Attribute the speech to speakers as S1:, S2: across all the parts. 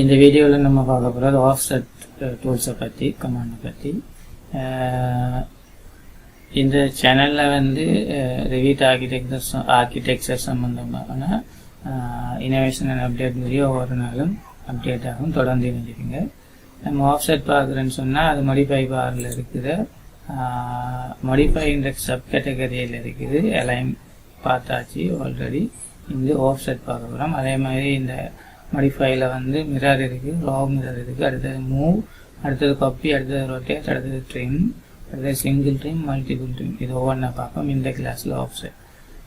S1: இந்த வீடியோவில் நம்ம பார்க்க போகிறது ஆஃப்செட் டூல்ஸை பற்றி கமாண்டை பற்றி இந்த சேனலில் வந்து ரிவீட் ஆர்கிடெக்சர் ஆர்கிடெக்சர் சம்மந்தமான இனோவேஷன் அண்ட் அப்டேட் வீடியோ ஒவ்வொரு நாளும் அப்டேட் ஆகும் தொடர்ந்து இணைஞ்சிருங்க நம்ம ஆஃப்செட் பார்க்குறேன்னு சொன்னால் அது மொடிஃபை பாரில் இருக்குது. மொடிஃபை சப் கேட்டகரியில் இருக்குது. எலைன் பார்த்தாச்சு ஆல்ரெடி இந்த ஆஃப்செட் பார்க்க போகிறோம் அதே மாதிரி இந்த மடிஃபைல வந்து மிரர் இருக்குது லோ மிரர் இருக்குது அடுத்தது மூவ் அடுத்தது கப்பி அடுத்தது ரொட்டேட் அடுத்தது ட்ரிம் அடுத்தது சிங்கிள் ட்ரிம் மல்டிபிள் ட்ரிம் இது ஒவ்வொன்றா பார்ப்போம். இந்த கிளாஸில் ஆப்ஷன்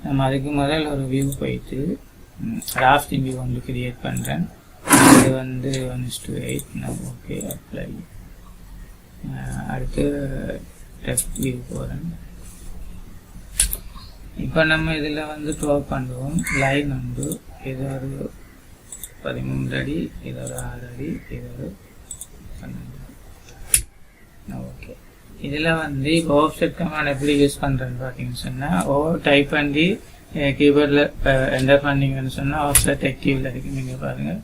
S1: நம்ம அதுக்கு முதல்ல ஒரு வியூ போயிட்டு ராஃப்டிங் வியூ வந்து கிரியேட் பண்ணுறேன் இது வந்து ஒன் இஸ் டூ எயிட் நான் ஓகே அப்ளை அடுத்து டெஸ்ட் வியூ போகிறேன் இப்போ நம்ம இதில் வந்து ட்ரா பண்ணுவோம். லைன் உண்டு இது ஒரு பதிமூன்று அடி இது ஒரு ஆறு அடி இது ஒரு பன்னெண்டு ஓகே. இதில் வந்து இப்போ ஆஃப்செட் கமாண்ட் எப்படி யூஸ் பண்ணுறேன்னு பார்த்தீங்கன்னு சொன்னால் ஓ டைப் பண்ணி கீபோர்டில் என்டர் பண்ணிங்கன்னு சொன்னால் ஆஃப்செட் ஆக்டிவில் இருக்குது நீங்கள் பாருங்கள்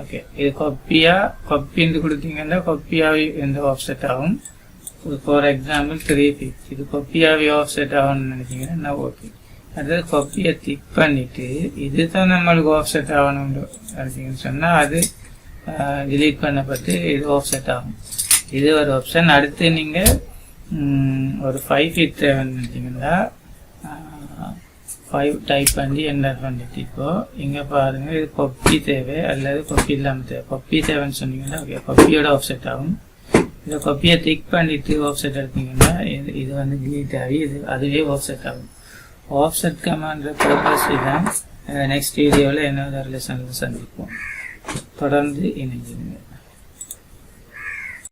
S1: ஓகே. இது கொப்பியாக கொப்பின்னு கொடுத்தீங்கன்னா கொப்பியாகவே ஆஃப் ஆஃப்செட் ஆகும். ஃபார் எக்ஸாம்பிள் த்ரீ ஃபிக்ஸ் இது கொப்பியாகவே ஆஃப்செட் ஆகும்னு நினைச்சீங்கன்னா ஓகே அதை கொப்பியை திக் பண்ணிட்டு இதுதான் நம்மளுக்கு ஆஃப்செட் ஆகணும் அப்படின்னு சொன்னால் அது டிலீட் பண்ணப்பட்டு இது ஆஃப்செட் ஆகும் இது ஒரு ஆப்ஷன் அடுத்து நீங்கள் ஒரு ஃபைவ் ஃபீட் தேவைன்னுட்டிங்கன்னா ஃபைவ் டைப் பண்ணி என்டர் பண்ணிட்டு இப்போது இங்கே பாருங்கள் இது கொப்பி தேவை அல்லது கொப்பி இல்லாமல் தேவை கொப்பி தேவைன்னு சொன்னீங்கன்னா ஓகே கொப்பியோட ஆஃப்செட் ஆகும் இந்த கொப்பியை டிக் பண்ணிட்டு ஆஃப்செட் எடுத்தீங்கன்னா இது இது வந்து டிலீட் ஆகி இது அதுவே ஆஃப்செட் ஆகும் ஆஃப்செட் கமாண்ட் பர்பஸ் தான் நெக்ஸ்ட் வீடியோவில் என்னோட லெசனில் சந்திப்போம். தொடர்ந்து இணைஞ்சிருங்க